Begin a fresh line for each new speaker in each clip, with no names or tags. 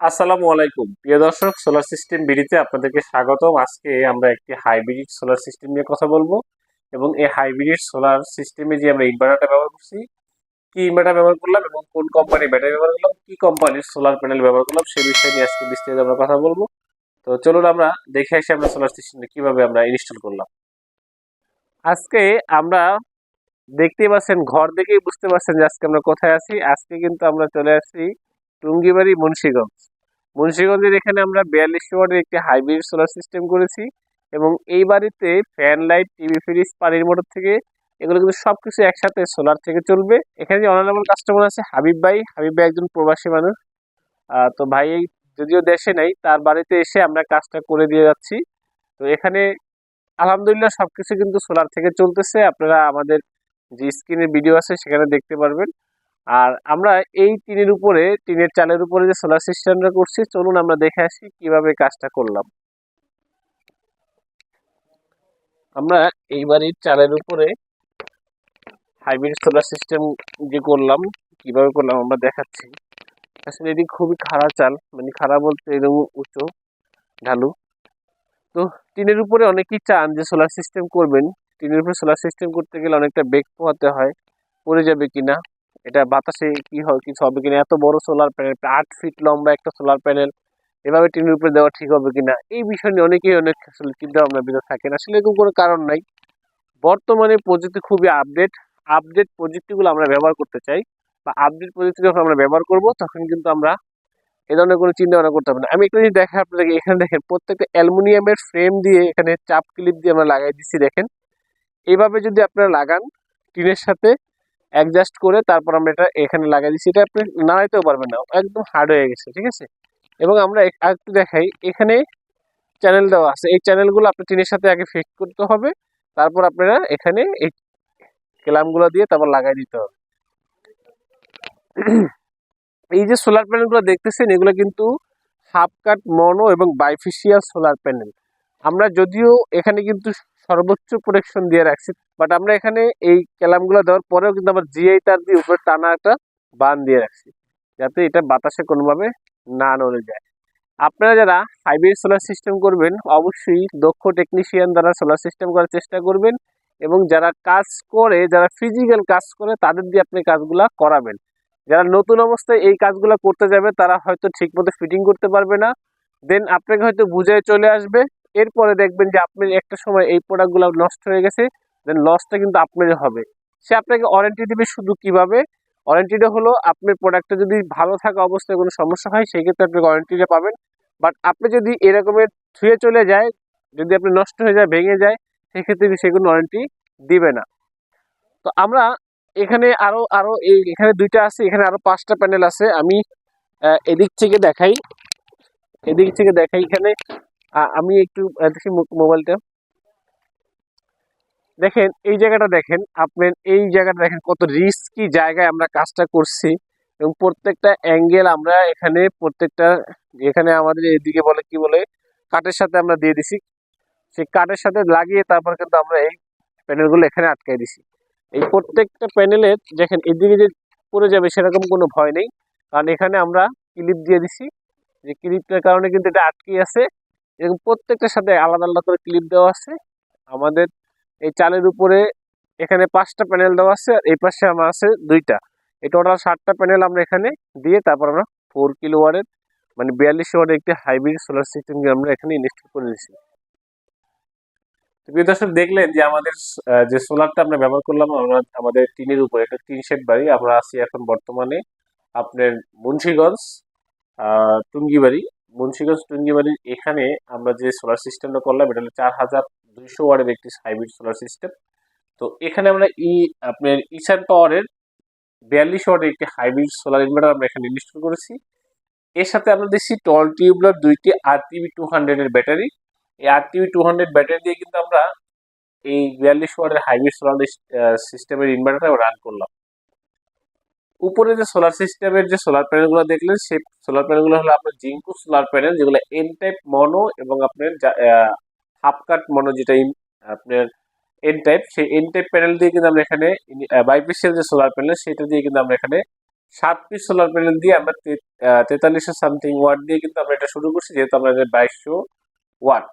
আসসালামু আলাইকুম। প্রিয় দর্শক সোলার সিস্টেম বিডিতে আপনাদেরকে স্বাগতম। আজকে আমরা একটি হাইব্রিড সোলার সিস্টেম নিয়ে কথা বলব এবং এই হাইব্রিড সোলার সিস্টেমে যে আমরা ইনভার্টারটা ব্যবহার করছি, কি ইনভার্টার ব্যবহার করলাম এবং কোন কোম্পানির ব্যাটারি ব্যবহার করলাম, কি কোম্পানির সোলার প্যানেল ব্যবহার করলাম সেই বিষয়ে নিয়ে আজকে বিস্তারিত আমরা কথা বলব। তো চলুন আমরা দেখে আসি আমরা সোলার সিস্টেমটা কীভাবে আমরা ইনস্টল করলাম। আজকে আমরা দেখতেই পাচ্ছেন, ঘর দেখেই বুঝতে পারছেন যে আজকে আমরা কোথায় আছি। আজকে কিন্তু আমরা চলে আসছি টুঙ্গিবাড়ি, মুন্সিগঞ্জ। মুন্সিগঞ্জের এখানে আমরা বিয়াল্লিশ ওয়াটের একটি হাইব্রিড সোলার সিস্টেম করেছি এবং এই বাড়িতে ফ্যান, লাইট, টিভি, ফ্রিজ, পানির মোটর থেকে এগুলো কিন্তু সব কিছু একসাথে সোলার থেকে চলবে। এখানে যে অনারেবল কাস্টমার আছে হাবিব ভাই হাবিব ভাই একজন প্রবাসী মানুষ। তো ভাই যদিও দেশে নাই, তার বাড়িতে এসে আমরা কাজটা করে দিয়ে যাচ্ছি। তো এখানে আলহামদুলিল্লাহ সব কিছু কিন্তু সোলার থেকে চলতেছে। আপনারা আমাদের যে স্ক্রিনের ভিডিও আছে সেখানে দেখতে পারবেন। আর আমরা এই টিনের উপরে, টিনের চালের উপরে যে সোলার সিস্টেমটা করছি, চলুন আমরা দেখে আসি কীভাবে কাজটা করলাম। আমরা এই বাড়ির চালের উপরে হাইব্রিড সোলার সিস্টেম যে করলাম, কীভাবে করলাম আমরা দেখাচ্ছি। আসলে এটি খুবই খারাপ চাল মানে খারাপ বলতে এরকম উঁচু, ঢালু। তো টিনের উপরে অনেকেই চান যে সোলার সিস্টেম করবেন। টিনের উপরে সোলার সিস্টেম করতে গেলে অনেকটা বেগ পোহাতে হয়, পড়ে যাবে কিনা। এটা বাতাসে কি হয়, কিছু হবে কিনা? এত বড় সোলার প্যানেল আট ফিট লম্বা একটা সোলার প্যানেল এভাবে টিনের উপরে দেওয়া ঠিক হবে কিনা? এই বিষয় নিয়ে অনেকেই অনেক আসলে চিন্তা ভাবনা ভিতরে থাকেন। আসলে এরকম কোনো কারণ নাই। বর্তমানে প্রযুক্তি খুবই আপডেট আপডেট প্রযুক্তিগুলো আমরা ব্যবহার করতে চাই বা আপডেট প্রযুক্তি যখন আমরা ব্যবহার করব, তখন কিন্তু আমরা এ ধরনের কোনো চিন্তা ভাবনা করতে হবে না। আমি একটা জিনিস দেখা আপনাদেরকে, এখানে দেখেন, প্রত্যেকটা অ্যালুমিনিয়ামের ফ্রেম দিয়ে এখানে চাপ ক্লিপ দিয়ে আমরা লাগাই দিচ্ছি, দেখেন। এইভাবে যদি আপনারা লাগান, টিনের সাথে অ্যাডজাস্ট করে তারপর আমরা এটা এখানে লাগাই দিচ্ছি। এটা আপনি নাড়াইতেও পারবেন না, একদম হার্ড হয়ে গেছে, ঠিক আছে? এবং আমরা এক- আরেকটু দেখাই, এখানে চ্যানেল দেওয়া আছে। এই চ্যানেলগুলো আপনার টিনের সাথে আগে ফিক্স করতে হবে, তারপর আপনারা এখানে এই ক্লামগুলো দিয়ে তারপর লাগাই দিতে হবে। এই যে সোলার প্যানেলগুলো দেখতেছেন, এগুলো কিন্তু হাফ কাট মনো এবং বাইফিশিয়াল সোলার প্যানেল আমরা যদিও এখানে কিন্তু সর্বোচ্চ প্রোটেকশন দিয়ে রাখছি বাট আমরা এখানে এই ক্যালামগুলো দেওয়ার পরেও কিন্তু আমরা জিআই তার দিয়ে উপরে টানা একটা বান দিয়ে রাখছি, যাতে এটা বাতাসে কোনোভাবে না নড়ে যায়। আপনারা যারা হাইব্রিড সোলার সিস্টেম করবেন, অবশ্যই দক্ষ টেকনিশিয়ান দ্বারা সোলার সিস্টেম করার চেষ্টা করবেন এবং যারা কাজ করে, যারা ফিজিক্যাল কাজ করে, তাদের দিয়ে আপনি কাজগুলা করাবেন। যারা নতুন অবস্থায় এই কাজগুলো করতে যাবে, তারা হয়তো ঠিকমতো ফিটিং করতে পারবে না দেন আপনাকে হয়তো বুঝে চলে আসবে এরপরে দেখবেন যে আপনি একটা সময় এই প্রোডাক্টগুলো নষ্ট হয়ে গেছে দেন লসটা কিন্তু আপনার হবে। সে আপনাকে ওয়ারেন্টি দেবে শুধু কীভাবে? ওয়ারেন্টিটা হলো আপনার প্রোডাক্টটা যদি ভালো থাকা অবস্থায় কোনো সমস্যা হয়, সেই ক্ষেত্রে আপনি ওয়ারেন্টিটা পাবেন। বাট আপনি যদি এরকমের ছুঁয়ে চলে যায়, যদি আপনি নষ্ট হয়ে যায়, ভেঙে যায় সেক্ষেত্রে সে কোনো ওয়ারেন্টি দিবে না। তো আমরা এখানে আরও আরও এই, এখানে দুইটা আছে, এখানে আরও পাঁচটা প্যানেল আছে। আমি এদিক থেকে দেখাই। এদিক থেকে দেখাই এখানে। আমি একটু দেখি মোবাইলটা। দেখেন, এই জায়গাটা দেখেন আপনার এই জায়গাটা দেখেন কত রিস্কি জায়গায় আমরা কাজটা করছি এবং প্রত্যেকটা অ্যাঙ্গেল আমরা এখানে প্রত্যেকটা, এখানে আমাদের এদিকে বলে কি বলে, কাঠের সাথে আমরা দিয়ে দিছি। সেই কাঠের সাথে লাগিয়ে তারপর কিন্তু আমরা এই প্যানেলগুলো এখানে আটকাই দিছি। এই প্রত্যেকটা প্যানেলের দেখেন, এদিকে যে পড়ে যাবে সেরকম কোনো ভয় নেই। কারণ এখানে আমরা ক্লিপ দিয়ে দিছি। যে ক্লিপটার কারণে কিন্তু এটা আটকে আছে। এবং প্রত্যেকটার সাথে আলাদা আলাদা করে ক্লিপ দেওয়া আছে। আমাদের এই চালের উপরে এখানে পাঁচটা প্যানেল দেওয়া আছে আর এই পাশে আমার আছে দুইটা। এই টোটাল ষাটটা প্যানেল আমরা এখানে দিয়ে তারপর আমরা ফোর কিলো ওয়ার্ডের মানে বিয়াল্লিশ ওয়ার্ডের একটি হাইব্রিড সোলার সিস্টেম আমরা এখানে ইনস্টল করে দিয়েছি। প্রিয় দর্শক, দেখলেন যে আমাদের যে সোলারটা আমরা ব্যবহার করলাম, আমরা আমাদের টিনের উপরে, একটা টিন শেড বাড়ি, আমরা আছি এখন বর্তমানে আপনার মুন্সিগঞ্জ টুঙ্গিবাড়ি। মুন্সিগঞ্জ টুঙ্গিবাড়ির এখানে আমরা যে সোলার সিস্টেমটা করলাম, এটা হলো চার হাজার দুইশো ওয়ার্ডের একটি হাইব্রিড সোলার সিস্টেম তো এখানে আমরা ই, আপনার ইসান পাওয়ারের বিয়াল্লিশ ওয়ার্ডের একটি হাইব্রিড সোলার ইনভার্টার আমরা এখানে ইনস্টল করেছি। এর সাথে আমরা দিচ্ছি টল টিউবলার দুইটি আর টিভি টু হান্ড্রেডের ব্যাটারি এই আর টিভি টু হান্ড্রেড ব্যাটারি দিয়ে কিন্তু আমরা এই বিয়াল্লিশ ওয়ার্ডের হাইব্রিড সোলার সিস্টেমের ইনভার্টারটা রান করলাম। উপরে যে সোলার সিস্টেমের যে সোলার প্যানেলগুলো দেখলেন, সেই সোলার প্যানেলগুলো হলো আপনার জিঙ্কু সোলার প্যানেল যেগুলো এন টাইপ মনো এবং আপনার হাফ কাট মনো যেটা আপনার এন টাইপ সেই এন টাইপ প্যানেল দিয়ে কিন্তু আমরা এখানে বাইপিসিয়াল যে সোলার প্যানেল সেটা দিয়ে কিন্তু আমরা এখানে সাত পিস সোলার প্যানেল দিয়ে আমরা তেতাল্লিশশো সামথিং ওয়াট দিয়ে কিন্তু আমরা এটা শুরু করছি, যেহেতু আমাদের বাইশশো ওয়াট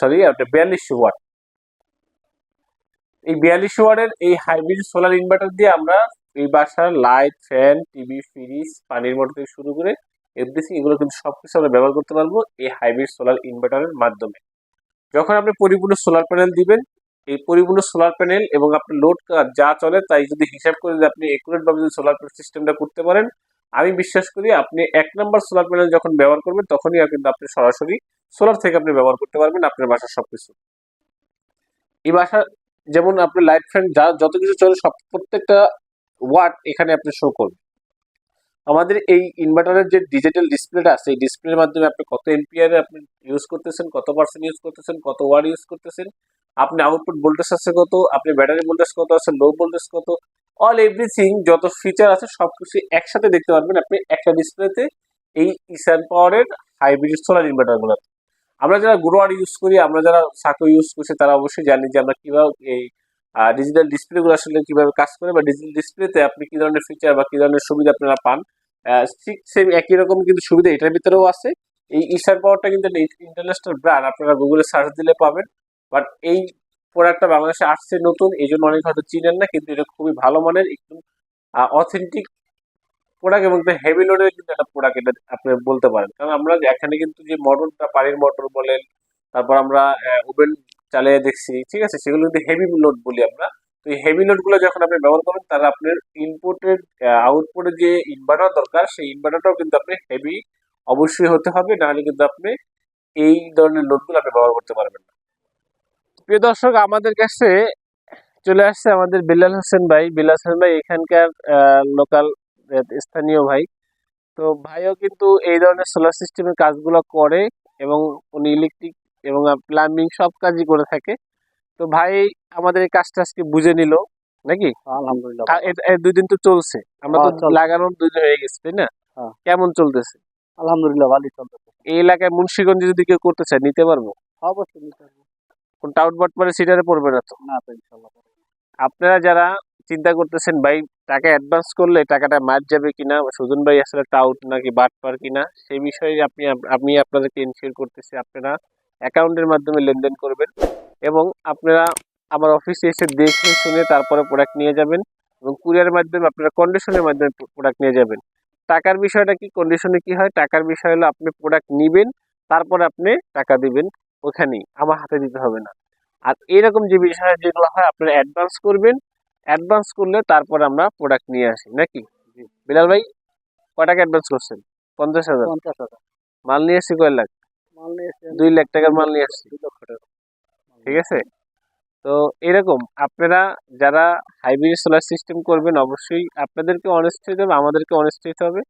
সরি আপনার বিয়াল্লিশশো ওয়াট এই বিয়াল্লিশশো ওয়াটের এই হাইব্রিড সোলার ইনভার্টার দিয়ে আমরা এই বাসার লাইট ফ্যান টিভি ফ্রিজ পানির মোটর থেকে শুরু করে এভরিথিং এগুলো কিন্তু সবকিছু আমরা ব্যবহার করতে পারব এই হাইব্রিড সোলার ইনভার্টারের মাধ্যমে। যখন আপনি পরিপূর্ণ সোলার প্যানেল দিবেন, এই পরিপূর্ণ সোলার প্যানেল এবং আপনার লোড যা চলে তাই যদি হিসাব করে যদি আপনি একুরেট ভাবে যদি সোলার সিস্টেমটা করতে পারেন, আমি বিশ্বাস করি আপনি এক নম্বর সোলার প্যানেল যখন ব্যবহার করবেন, তখনই কিন্তু আপনি সরাসরি সোলার থেকে আপনি ব্যবহার করতে পারবেন আপনার বাসার সবকিছু। এই বাসা, যেমন আপনার লাইট ফ্যান যা, যত কিছু চলে সব, প্রত্যেকটা ওয়াট এখানে আপনি শো করবে আমাদের এই ইনভার্টারের যে ডিজিটাল ডিসপ্লেটা আছে এই ডিসপ্লের মাধ্যমে আপনি কত এম্পিয়ার আপনি ইউজ করতেছেন, কত পার্সেন্ট ইউজ করতেছেন, কত ওয়াট ইউজ করতেছেন, আপনি আউটপুট ভোল্টেজ আছে কত, আপনি ব্যাটারি ভোল্টেজ কত আছে লো ভোল্টেজ কত অল এভরিথিং যত ফিচার আছে, সবকিছু একসাথে দেখতে পারবেন আপনি একটা ডিসপ্লেতে এই ইসান পাওয়ারের হাইব্রিড সোলার ইনভার্টারগুলো আমরা যারা গ্রোয়ার ইউজ করি, আমরা যারা সাকো ইউজ করছি, তারা অবশ্যই জানি যে আমরা কীভাবে এই ডিজিটাল ডিসপ্লেগুলো আসলে কীভাবে কাজ করে বা ডিজিটাল ডিসপ্লেতে আপনি কি ধরনের ফিচার বা কি ধরনের সুবিধা আপনারা পান? ঠিক সেম একই রকম কিন্তু সুবিধা এটার ভিতরেও আছে। এই ইসার পাওয়ারটা কিন্তু ইন্টারন্যাশনাল ব্র্যান্ড আপনারা গুগলে সার্চ দিলে পাবেন। বাট এই প্রোডাক্টটা বাংলাদেশে আসছে নতুন, এই জন্য অনেক হয়তো চিনেন না, কিন্তু এটা খুবই ভালো মানের একটু অথেন্টিক প্রোডাক্ট এবং হেভি লোডের কিন্তু একটা প্রোডাক্ট এটা আপনি বলতে পারেন। কারণ আমরা এখানে কিন্তু যে মোটরটা পানির মোটর বলেন, তারপর আমরা ওভেন চালিয়ে দেখছি, ঠিক আছে? সেগুলো কিন্তু হেভি লোড বলি আমরা। তো এই হেভি লোডগুলো যখন আপনি ব্যবহার করেন তাহলে আপনার ইনপুটের আউটপুটের যে ইনভার্টার দরকার, সেই ইনভার্টারটাও কিন্তু আপনি হেভি অবশ্যই হতে হবে। নাহলে কিন্তু আপনি এই ধরনের লোডগুলো আপনি ব্যবহার করতে পারবেন না। প্রিয় দর্শক, আমাদের কাছে চলে আসছে আমাদের বিল্লাল হোসেন ভাই। বিল্লাল হোসেন ভাই এখানকার লোকাল স্থানীয় ভাই। তো ভাইও কিন্তু এই ধরনের সোলার সিস্টেমের কাজগুলো করে এবং উনি ইলেকট্রিক এবং প্লাম্বিং সব কাজই করে থাকে। তো ভাই আমাদের এই কাজটা আজকে বুঝে নিল নাকি?
আলহামদুলিল্লাহ।
দুই দিন তো চলছে। আমরা তো
হ্যাঁ,
লাগানোর দুই দিন হয়ে গেছে তাই না?
হ্যাঁ।
কেমন চলতেছে?
আলহামদুলিল্লাহ ভালোই চলতেছে।
এই এলাকায় মুন্সিগঞ্জে যদি কেউ করতে চায় নিতে পারব?
অবশ্যই নিতে হবে।
কোন টাউট বাট পরে সিটারে পড়বে না তো?
না তো ইনশাল্লাহ।
আপনারা যারা চিন্তা করতেছেন ভাই টাকা অ্যাডভান্স করলে টাকাটা মার যাবে কিনা সুজন ভাই আসলে টাউট নাকি বাট বাটপার কিনা সেই বিষয়ে আপনি আমি আপনাদেরকে ইনশিওর করতেছি আপনারা অ্যাকাউন্টের মাধ্যমে লেনদেন করবেন এবং আপনারা আমার অফিসে এসে দেখে শুনে তারপরে প্রোডাক্ট নিয়ে যাবেন এবং কুরিয়ারের মাধ্যমে আপনারা কন্ডিশনের মাধ্যমে প্রোডাক্ট নিয়ে যাবেন। টাকার বিষয়টা কি? কন্ডিশনে কি হয়? টাকার বিষয় হলো আপনি প্রোডাক্ট নিবেন তারপরে আপনি টাকা দিবেন ওখানেই। আমার হাতে দিতে হবে না। আর এরকম যে বিষয় যেগুলো হয় আপনারা অ্যাডভান্স করবেন। অ্যাডভান্স করলে তারপর আমরা প্রোডাক্ট নিয়ে আসি নাকি? বিলাল ভাই টাকা অ্যাডভান্স করছেন? পঞ্চাশ হাজার।
পঞ্চাশ হাজার।
মাল নিয়ে আসছি কয় লাখ? দুই লাখ টাকার মাল নিয়ে আসছি ঠিক আছে? তো এরকম আপনারা যারা হাইব্রিড সোলার সিস্টেম করবেন অবশ্যই আপনাদেরকে অনেস্ট হতে হবে আমাদেরকে অনেস্ট হতে হবে।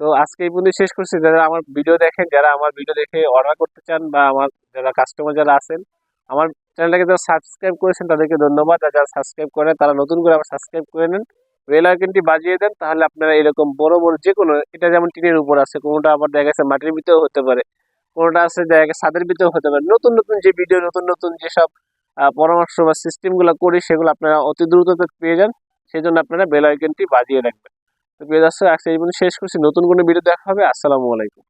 তো আজকে এই পর্যন্ত শেষ করছি। যারা আমার ভিডিও দেখেন যারা আমার ভিডিও দেখে অর্ডার করতে চান বা আমার যারা কাস্টমার যারা আছেন আমার চ্যানেলটাকে যারা সাবস্ক্রাইব করেছেন তাদেরকে ধন্যবাদ। আর যারা সাবস্ক্রাইব করে তারা নতুন করে আবার সাবস্ক্রাইব করে নেন। বেল আইকনটি বাজিয়ে দেন তাহলে আপনারা এরকম বড় বড় যে কোনো এটা যেমন টিনের উপর আছে কোনোটা আবার দেখা যাচ্ছে মাটির ভিতরেও হতে পারে। কোনোটা আছে দেখা ছাদের ভিতরে হতে পারে। নতুন নতুন যে ভিডিও নতুন নতুন যেসব পরামর্শ বা সিস্টেমগুলো করি, সেগুলো আপনারা অতি দ্রুত পেয়ে যান। সেই জন্য আপনারা বেল আইকনটি বাজিয়ে রাখবেন। তো প্রিয় দর্শক আজকে এই শেষ করছি। নতুন কোনো ভিডিও দেখা হবে। আসসালামু আলাইকুম।